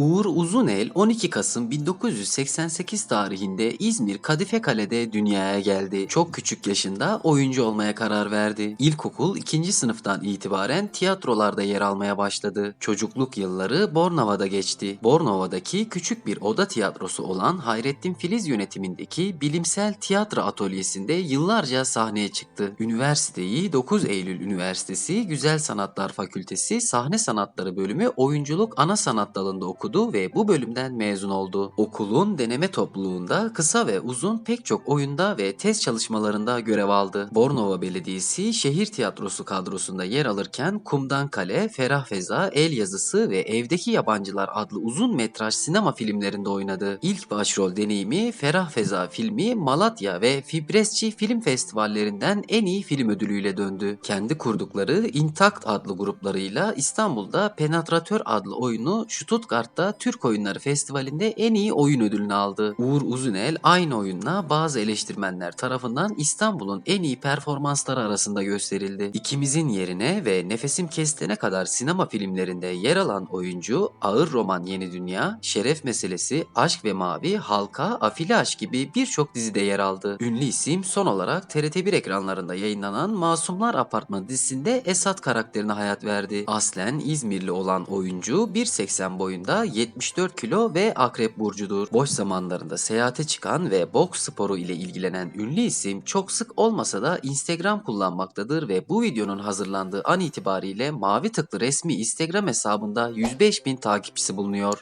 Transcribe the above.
Uğur Uzunel 12 Kasım 1988 tarihinde İzmir Kadife Kale'de dünyaya geldi. Çok küçük yaşında oyuncu olmaya karar verdi. İlkokul 2. sınıftan itibaren tiyatrolarda yer almaya başladı. Çocukluk yılları Bornova'da geçti. Bornova'daki küçük bir oda tiyatrosu olan Hayrettin Filiz yönetimindeki bilimsel tiyatro atölyesinde yıllarca sahneye çıktı. Üniversiteyi 9 Eylül Üniversitesi Güzel Sanatlar Fakültesi Sahne Sanatları bölümü oyunculuk ana sanat dalında okudu ve bu bölümden mezun oldu. Okulun deneme topluluğunda kısa ve uzun pek çok oyunda ve test çalışmalarında görev aldı. Bornova Belediyesi şehir tiyatrosu kadrosunda yer alırken Kumdan Kale, Ferah Feza, El Yazısı ve Evdeki Yabancılar adlı uzun metraj sinema filmlerinde oynadı. İlk başrol deneyimi Ferah Feza filmi Malatya ve Fibresçi Film Festivallerinden en iyi film ödülüyle döndü. Kendi kurdukları Intact adlı gruplarıyla İstanbul'da Penetratör adlı oyunu Stuttgart'ta Türk Oyunları Festivali'nde en iyi oyun ödülünü aldı. Uğur Uzunel aynı oyunla bazı eleştirmenler tarafından İstanbul'un en iyi performansları arasında gösterildi. İkimizin yerine ve Nefesim Kestene kadar sinema filmlerinde yer alan oyuncu Ağır Roman Yeni Dünya, Şeref Meselesi, Aşk ve Mavi, Halka, Afili Aşk gibi birçok dizide yer aldı. Ünlü isim son olarak TRT1 ekranlarında yayınlanan Masumlar Apartmanı dizisinde Esat karakterine hayat verdi. Aslen İzmirli olan oyuncu 1.80 boyunda 74 kilo ve akrep burcudur. Boş zamanlarında seyahate çıkan ve boks sporu ile ilgilenen ünlü isim çok sık olmasa da Instagram kullanmaktadır ve bu videonun hazırlandığı an itibariyle mavi tıklı resmi Instagram hesabında 105 bin takipçisi bulunuyor.